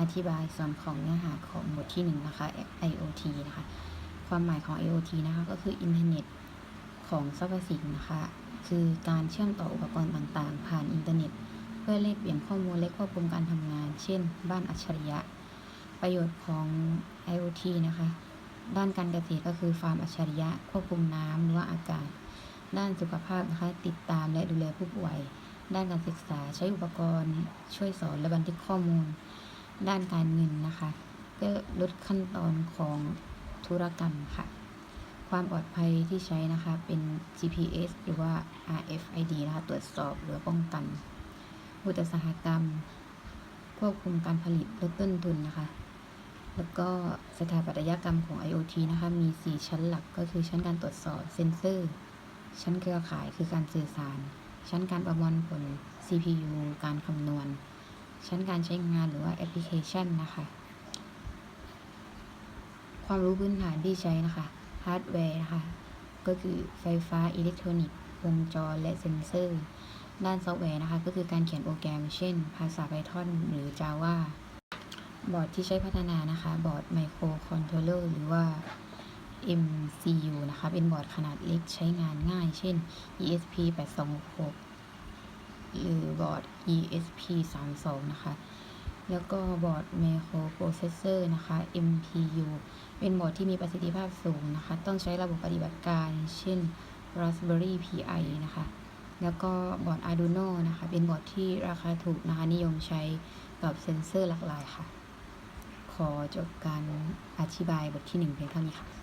อธิบายส่วนของเนื้อหาของบทที่หนึ่งนะคะ IoT นะคะ ความหมายของ IoT นะคะก็คืออินเทอร์เน็ตของสรรพสิ่งนะคะ คือการเชื่อมต่ออุปกรณ์ต่างๆ ผ่านอินเทอร์เน็ต เพื่อแลกเปลี่ยนข้อมูลและควบคุมการทำงาน เช่น บ้านอัจฉริยะ ประโยชน์ของ IoT นะคะ ด้านการเกษตรก็คือฟาร์มอัจฉริยะ ควบคุมน้ำหรือว่าอากาศ ด้านสุขภาพนะคะ ติดตามและดูแลผู้ป่วย ด้านการศึกษาใช้อุปกรณ์ ช่วยสอนและบันทึกข้อมูล ด้านการเงินนะคะก็ลดขั้นตอนของธุรกรรมค่ะ ความปลอดภัยที่ใช้นะคะเป็น GPS หรือว่า RFID นะคะตรวจสอบหรือป้องกันอุตสาหกรรม ควบคุมการผลิตลดต้นทุนนะคะ แล้วก็สถาปัตยกรรมของ IoT นะคะ มี 4 ชั้นหลักก็คือชั้นการตรวจสอบเซนเซอร์ ชั้นเครือข่ายคือการสื่อสาร ชั้นการประมวลผล CPU การคำนวณ ชั้นการใช้งานหรือว่าแอปพลิเคชันนะคะ ความรู้พื้นฐานที่ใช้นะคะฮาร์ดแวร์นะคะ ก็คือไฟฟ้าอิเล็กทรอนิกส์วงจรและเซ็นเซอร์ ด้านซอฟต์แวร์นะคะ ก็คือการเขียนโปรแกรม เช่น ภาษา Python หรือ Java บอร์ดที่ใช้พัฒนานะคะ บอร์ด Microcontroller หรือว่า MCU นะคะ เป็นบอร์ดขนาดเล็กใช้งานง่าย เช่น ESP 8266 หรือบอร์ด ESP 32 นะคะ แล้วก็บอร์ด Microprocessor นะคะ MPU เป็นบอร์ดที่มีประสิทธิภาพสูงนะคะ ต้องใช้ระบบปฏิบัติการ เช่น Raspberry Pi นะคะ แล้วก็บอร์ด Arduino นะคะ เป็นบอร์ดที่ราคาถูกนะคะ นิยมใช้กับเซ็นเซอร์หลากหลายค่ะ ขอจบการอธิบายบทที่หนึ่งเพียงเท่านี้ค่ะ